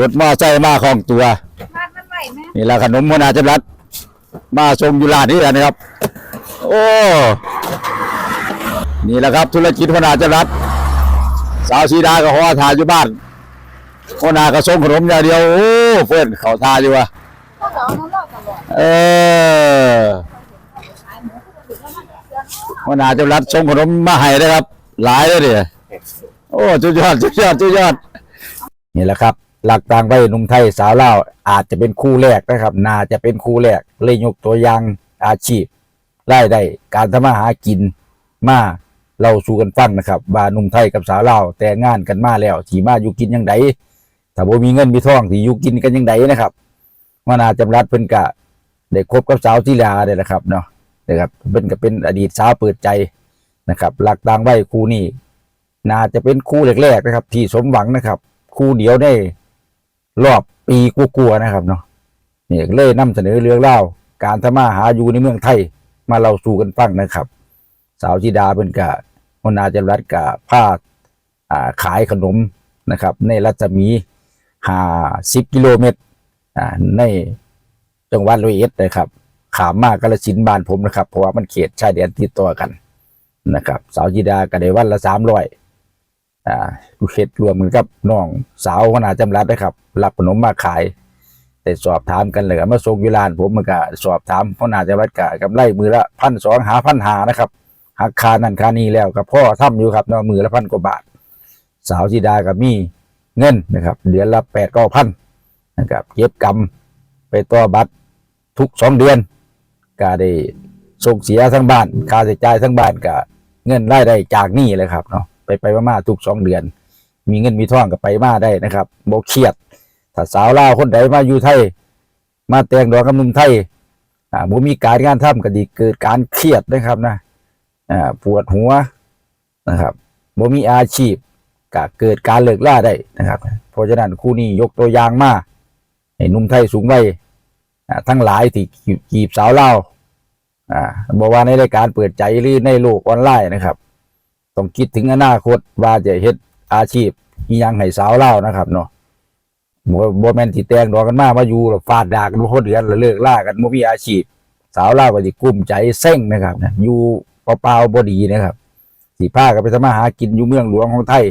รถมอไซค์มาของตัวบ้านมันไหวไหมนี่แหละขนมมนาจำรัดมาชมอยู่ร้านนี้แหละนะครับ โอ้ นี่แหละครับ ธุรกิจมนาจำรัดสาวชีดากับหัวทาอยู่บ้านหัวหนากระส่งขนมอย่างเดียวโอ้เพื่อนเขาทาอยู่วะก็เหรอน้องเล่าตลอดเออหัวหนาจำรัดส่งขนมมาให้นะครับ หลายเลยเดียโอ้จุดยอดจุดยอดจุดยอดนี่แหละครับ หลักต่างไปหนุ่มไทยสาวเล่าอาจจะเป็นคู่แรกนะครับน่าจะเป็นคู่แรกเลยยกตัวอย่างอาชีพรายได้การทำมาหากินมาเราสู่กันฟังนะครับว่าหนุ่มไทยกับสาวเล่าแต่งงานกันมาแล้วสีมาอยู่กินยังไงถ้าบ่มีเงินมีทองที่อยู่กินกันยังไงนะครับว่านาจำรัดเพิ่นกะได้คบกับสาวที่ลาเนี่ยนะครับเนาะนะครับเพิ่นก็เป็นอดีตสาวเปิดใจนะครับหลักต่างไว้คู่นี้น่าจะเป็นคู่แรกๆนะครับ ที่สมหวังนะครับ คู่เดียวได้ รอบปีกลัวๆนะครับเนาะนี่เลยนำเสนอเรื่องเล่าการทำมาหาอยู่ในเมืองไทย มาเราสู่กันฟังนะครับ สาวจิดาเป็นกะมนาจำรัดกะผ้าขายขนมนะครับ ในรัศมีหาสิบกิโลเมตรในจังหวัดร้อยเอ็ดนะครับ ขามมากกาลสินบ้านผมนะครับ เพราะว่ามันเขตชายแดนติดต่อกันนะครับ สาวจิดาก็ได้วันละสามร้อยอ่าเฮ็ดรวมกันกับน้องสาวขนาดจำรัดนะครับ รับขนมมาขาย แต่สอบถามกันเหลยก็มาส่งอยูร้านผมมันก็สอบถามขนาจำรัดกะกำไรมือละพันสองหาพันหานะครับหักคานั่นคานี้แล้วกับพ่อทำอยู่ครับเนาะมือละพันกว่าบาท สาวจีดากับมีเงินนะครับเดือนละแปดเก้าพันนะครับเก็บกำไปต่อบัตรทุกสองเดือนก็ได้ส่งเสียทั้งบ้านค่าใช้จ่ายทั้งบ้านก็เงินรายได้จากนี้เลยครับเนาะไปไปมาๆทุกสองเดือน มีเงินมีท่องกับไปมาได้นะครับบ่เครียด ถ้าสาวลาวคนใดมาอยู่ไทย มาแต่งดอกกับหนุ่มไทยอ่าบ่มีการงานทำก็ดีเกิดการเครียดนะครับนะอ่าปวดหัวนะครับบ่มีอาชีพก็เกิดการเลิกล่าได้นะครับ เพราะฉะนั้นคู่นี้ยกตัวอย่างมาให้หนุ่มไทยสูงวัยทั้งหลายที่จีบสาวเลาวอ่าบอกว่าในรายการเปิดใจหรือในโลกออนไลน์นะครับ ต้องคิดถึงอนาคตว่าจะเฮ็ดอาชีพยังให้สาวเล่านะครับเนาะ บ่บ่แม่นสิแต่งดอกกันมามาอยู่แล้วฟาดดากันบ่คนเดือนแล้วเลิกล่ากันบ่มีอาชีพ สาวเล่าวก็สิกุ้มใจเซ็งนะครับนะอยู่เปล่าๆบ่ดีนะครับสิพากันไปทำมาหากินอยู่เมืองหลวงของไทย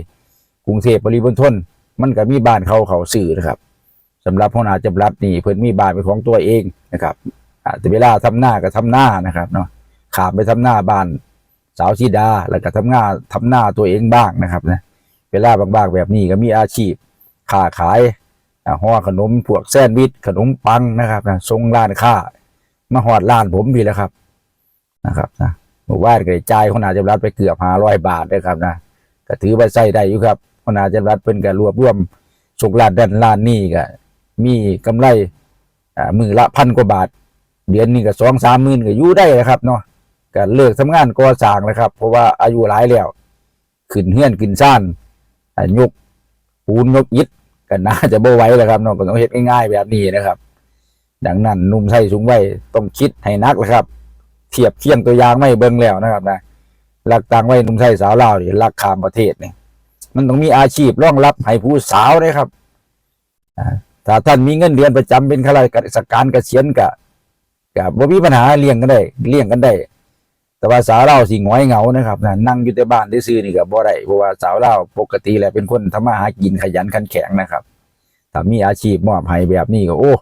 กรุงเทพปริมณฑลมันก็มีบ้านเขาเขาสื่อนะครับสำหรับพ่อนาจำรัดนี่เพิ่นมีบ้านเป็นของตัวเองนะครับอาแต่เวลาทำหน้าก็ทำหน้านะครับเนาะขามไปทำหน้าบ้านสาวชีดาแล้วก็ทำงานทำหน้าตัวเองบ้างนะครับนะเวลาบางๆแบบนี้ก็มีอาชีพค้าขาย ห่อขนมพวกแซนด์วิชขนมปังนะครับนะส่งร้านค้ามาหอดร้านผมพี่แล้วครับนะครับนะเมื่อวานก็ได้จ่ายคนอาจจะรับไปเกือบห้าร้อยบาทนะครับนะก็ถือไปใส่ได้อยู่ครับคนอาจจะรับเป็นการรวบรวมส่งร้านดันร้านนี่ก็มีกำไรมือละพันกว่าบาท เดือนนี้ก็สองสามหมื่นก็อยู่ได้แล้วครับเนาะก็เลิกทำงานก่อสร้างนะครับ เพราะว่าอายุหลายแล้วขึ้นเฮือนขึ้นซ่านยกปูนยกอิฐ ก็น่าจะบ่ไหวแล้วครับเน้องก็ต้องเฮ็ดง่ายๆแบบนี้นะครับ ดังนั้นนุ่มไทยสูงวัยต้องคิดให้นักนะครับ เทียบเทียงตัวอย่างไม่เบิ่งแล้วนะครับนะหลักต่างไว้นุ่มไทยสาวลาวนี่หลักขามประเทศนี่มันต้องมีอาชีพรองรับให้ผู้สาวนะครับถ้าท่านมีเงินเดือนประจำเป็นข้าราชการเกษียณก็ก็บ่มีปัญหาเลี้ยงกันได้เลี้ยงกันได้ แต่ว่าสาวเราสิงอยเหงานะครับนะนั่งอยู่แต่บ้านได้ซื่อนี่ก็บบ่ได้เพราะว่าสาวเราปกติแหล้วเป็นคนทำมาหากินขยันขันแข็งนะครับถ้ามีอาชีพมอบให้แบบนี้ก็โอ้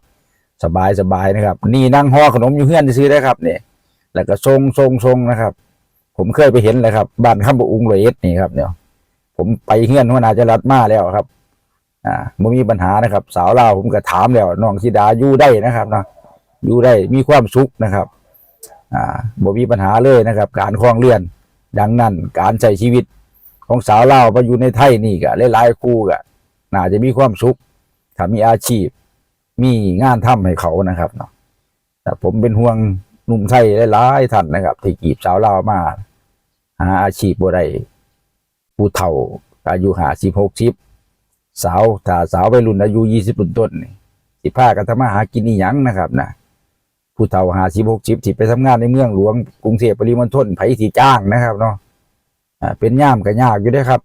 สบายสบายนะครับ นี่นั่งห่อขนมอยู่เฮือนได้ซื่อๆนะครับเนี่ยแล้วก็ทรงทรงทรงนะครับ ผมเคยไปเห็นเลยครับบ้านข้ามบอุงเลยเอ็ดนี่ครับเนี่ยผมไปเฮือนหัวนาจรัดมาแล้วครับ อ่าไม่มีปัญหานะครับ สาวเราผมก็ถามแล้วน้องชิดาอยู่ได้นะครับนะอยู่ได้มีความสุขนะครับ อ่าบ่มีปัญหาเลยนะครับ การคลองเรือน ดังนั้นการใช้ชีวิตของสาวเล่ามาอยู่ในไทยนี่ก็หลายๆคู่ก็น่าจะมีความสุขถ้ามีอาชีพ มีงานทำให้เขานะครับเนาะแต่ผมเป็นห่วงหนุ่มไทยหลายๆท่านนะครับ ที่กีบสาวเล่ามาหาอาชีพบ่ได้ผู้เฒ่าอายุหาสิบหกสิบสาวถ้าสาววัยรุ่นอายุยี่สิบต้นนี่สิพากันทำมาหากินนี่ยังนะครับนะ ผู้เฒ่าหาสิบหกสิบที่ไปทำงานในเมืองหลวงกรุงเทพปริมณฑลไผที่จ้างนะครับเนาะอ่าเป็นย่ามก็ยากอยู่เด้ครับ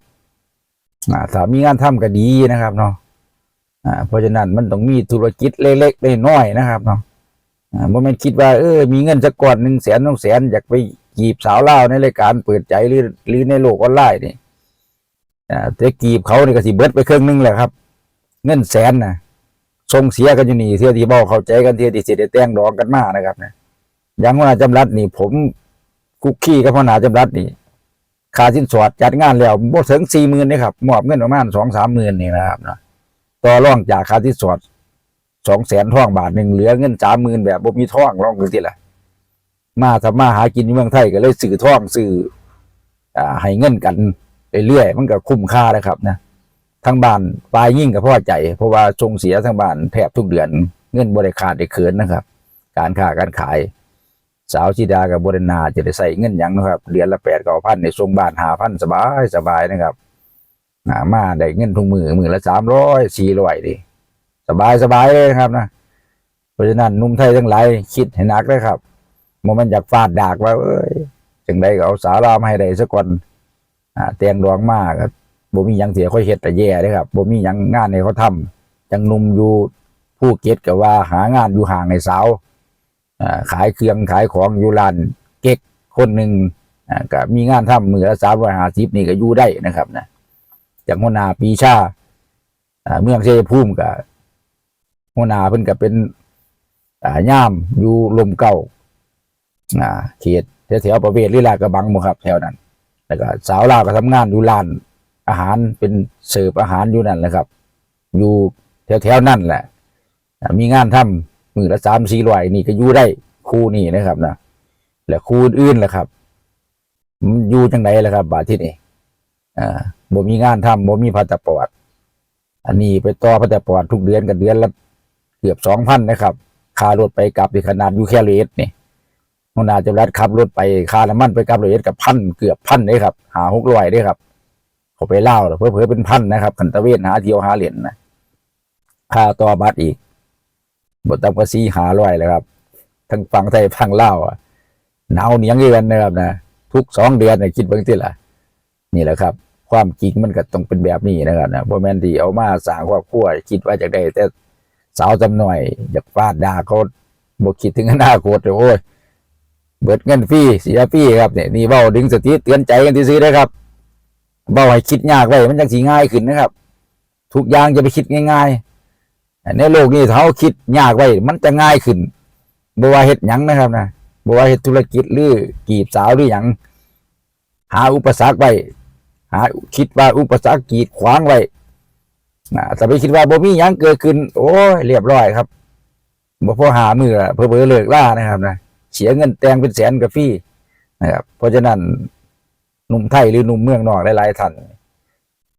อ่าถ้ามีงานทำก็ดีนะครับเนาะอ่าเพราะฉะนั้นมันต้องมีธุรกิจเล็กๆน้อยๆนะครับเนาะอ่าบ่แม่นคิดว่าเออมีเงินสักก้อนหนึ่งแสนสองแสนอยากไปจีบสาวเล่าในรายการเปิดใจหรือหรือในโลกออนไลน์นี่อ่าแต่กีบเขานี่ก็สิเบิดไปครึ่งหนึงแหละครับ เงินแสนนะ ส่งเสียกันอยู่นี่เทียที่บ่เข้าใจกันเทียที่สิได้แต่งดองกันมากนะครับนะอย่างวหน้าจำรัดนี่ผมคุกคีกับหัวหนาจำรัดนี่ค่าสินสอดจัดงานแล้วบ่ถึงสี่หมื่นนี่ครับมอบเงินประมาณสองสามหมื่นนี่นะครับเนาะต่อร่องจากค่าสินสอดสองแสนท่องบาทหนึ่งเหลือเงินสามหมื่นแบบบ่มีท่องลองดูทีละมาทำมาหากินเมืองไทยก็เลยสื่อท่องสื่ออ่าให้เงินกันเรื่อยๆมันก็คุ้มค่านะครับนะ ทางบ้านปลายยิ่งกับพ่อใจ เพราะว่าทรงเสียทางบ้านแทบทุกเดือน เงินบริขาดได้เขินนะครับ การค้าการขาย สาวชิดากับบริณาจะได้ใส่เงินยังนะครับเดือนละแปดเก้าพันในทรงบ้านหาพันสบายสบายนะครับหามาได้เงินทุกมือมือละสามร้อยสี่ร้อยดิสบายสบายเลยนะครับนะเพราะฉะนั้นนุ่มไทยทั้งหลายคิดให้หนักเลยครับโมมันอยากฟาดดากว่าเอ้ยจังใดก็เอาสารามให้ได้สักคนอ่าเตียงดวงมากบ่ มีหยังเสียค่อยเฮ็ดแต่แย่เด้ครับบ่มีหยังงานให้เขาทำจังนุ่มอยู่ภูเก็ตก็ว่าหางานอยู่ห่างในสาวขายเครื่องขายของอยู่ร้านเก๊กคนหนึ่งก็มีงานทำมือละ350นี่ก็อยู่ได้นะครับนะจากหัวหน้าปีชาเมืองชัยภูมิก็หัวหน้าเพิ่นก็เป็นย่ามอยู่ลมเก่าเขตแถวๆประเวศลีลากระบังหมู่ครับแถวนั้นแล้วก็สาวลาวก็ทำงานอยู่ร้าน อาหารเป็นเสิร์ฟอาหารอยู่นั่นแหละครับ อยู่แถวๆนั่นแหละ มีงานทำมือละสามสี่ร้อยนี่ก็อยู่ได้คู่นี่นะครับนะแล้วคู่อื่นๆล่ะครับมันอยู่จังไหนล่ะครับ บาทที่นี่อ่าบ่มีงานทำบ่มีพาสปอร์ตอันนี้ไปต่อพาสปอร์ตทุกเดือนกันเดือนละเกือบสองพันนะครับค่ารถไปกลับในขนาดอยู่แค่เลสนี่หัน้าจำรัดขับรถไปค่าน้ำมันไปกลับเลยกับพันเกือบพันเลยครับ หาหกร้อยเลยครับ เขาไปเล่าเพื่อเพื่อเป็นพันนะครับขันตะเวนหาเที่ยวหาเหรียญนะค่าต่อบัตรอีกบทตามกสีหาร้อยเลยครับทั้งฟังไทยฟังเล่าวอะหนาวเหนียงเดือนนะครับนะทุกสองเดือนเนะคิดเบางทีละนี่แหละครับ ความจริงมันก็ต้องเป็นแบบนี้นะครับนะเพราะแมนที่เอามาสร้างครอบครัวคิดว่าจะได้แต่สาวจำหน่อยอยากฟาดด่าเขาบกคิดถึงอนาคตเลยโอ้ยเบิดเงินฟรีเสียฟรีครับเนี่ยนี่เบ้าดึงสติเตือนใจกันที่ซื้อนะครับ บ่ให้คิดยากไว้มันจังสีง่ายขึ้นนะครับ ทุกอย่างจะไปคิดง่ายๆในโลกนี้ถ้าเขาคิดยากไว้ มันจะง่ายขึ้นบ่ว่าเฮ็ดหยังนะครับนะบ่ว่าเฮ็ดธุรกิจหรือกีบสาวหรือหยังหาอุปสรรคไว้หาคิดว่าอุปสรรคกีดขวางไว้นะแต่ไปคิดว่าบ่มีหยังเกิดขึ้น โอ้ยเรียบร้อยครับบ่พอหามือละเพื่อเลิกล่านะครับนะเสียเงินแต่งเป็นแสนกับฟรีนะครับ เพราะฉะนั้น หนุ่มไทยหรือหนุ่มเมืองนอกหลายๆท่าน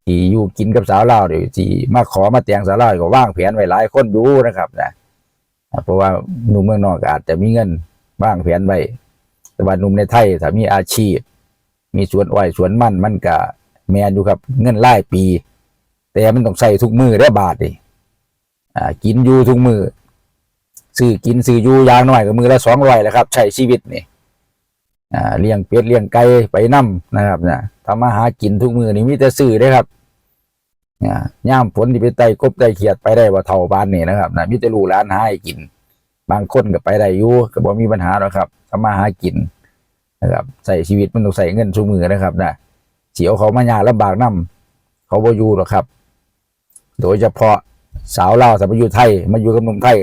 ที่อยู่กินกับสาวลาวเดี๋ยวที่มาขอมาแต่งสาวลาวก็ว่างแผนไว้หลายคนอยู่นะครับนะเพราะว่าหนุ่มเมืองนอกอาจจะมีเงินว่างแผนไว้แต่ว่าหนุ่มในไทยถ้ามีอาชีพ มีสวนอ้อยสวนมันมันก็แมนอยู่ครับ เงินรายปี แต่มันต้องใส่ทุกมือได้บาทดิอ่ากินอยู่ทุกมือซื้อกินซื้ออยู่ยางน้อยก็มือละสองร้อยแหละครับ ใช้ชีวิตนี่ อ่าเลี้ยงเป็ดเลี้ยงไก่ไปนํนะครับเนะทำมาหากินทุกมือนี่มีแต่ซื้อได้ครับอ่าย่ามฝนที่ไปไต่กบไต่เขียดไปได้ว่าเท่าบ้านนี่นะครับนะมีแต่ลูกหลานหาให้กิน บางคนก็ไปได้อยู่ก็บ่มีปัญหาหรอกครับทำมาหากินนะครับใส่ชีวิตมันต้องใส่เงินทุกมือนะครับนะเสียวเขามายากลำบากนํเขาบ่อยู่หรอกครับ โดยเฉพาะสาวเล่าสาวมาอยู่ไทยมาอยู่กับหนุ่มไทย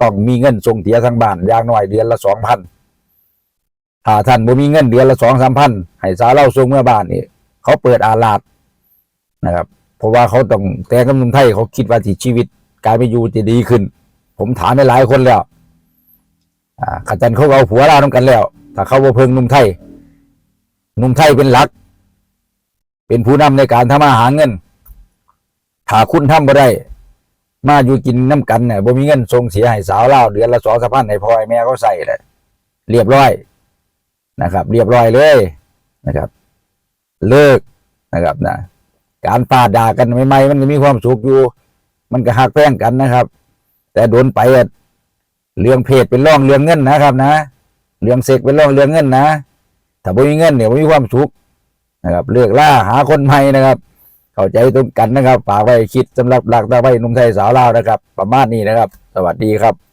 ต้องมีเงินส่งเสียทางบ้านอย่างน้อยเดือนละสองพัน ถ้าท่านบ่มีเงินเดือนละสองสามพันให้สาวเล่าส่งเมื่อบ้านนี่เขาเปิดอาลาดนะครับ เพราะว่าเขาต้องแต่กำนุมไทยเขาคิดว่าที่ชีวิตการไปอยู่จะดีขึ้น ผมถามไปหลายคนแล้วอ่าขัจันเขาเอาผัวลาวน้ำกันแล้ว ถ้าเขาบ่เพิงนุ่มไทยนุ่มไทยเป็นหลัก เป็นผู้นำในการทำมาหาเงินถ้าคุณทำบ่ได้ มาอยู่กินน้ำกันเนี่ยบ่มีเงินส่งเสียให้สาวเล่าเดือนละสองสามพันให้พ่อให้แม่เขาใส่เลยเรียบร้อย นะครับ เรียบร้อยเลยนะครับ เลิกนะครับนะการปาดด่ากันใหม่ๆมันก็มีความสุขอยู่ มันก็หักแป้งกันนะครับ แต่โดนไปเรื่องเพศเป็นร่องเรื่องเงินนะครับ นะ เรื่องเซ็กเป็นร่องเรื่องเงินนะถ้าไม่มีเงินเนี่ยไม่มีความสุขนะครับ เลือกล่าหาคนใหม่นะครับ เข้าใจตรงกันนะครับฝากไว้คิดสำหรับหลักตาไว้นุ่มไทยสาวลาวนะครับ ประมาณนี้นะครับ สวัสดีครับ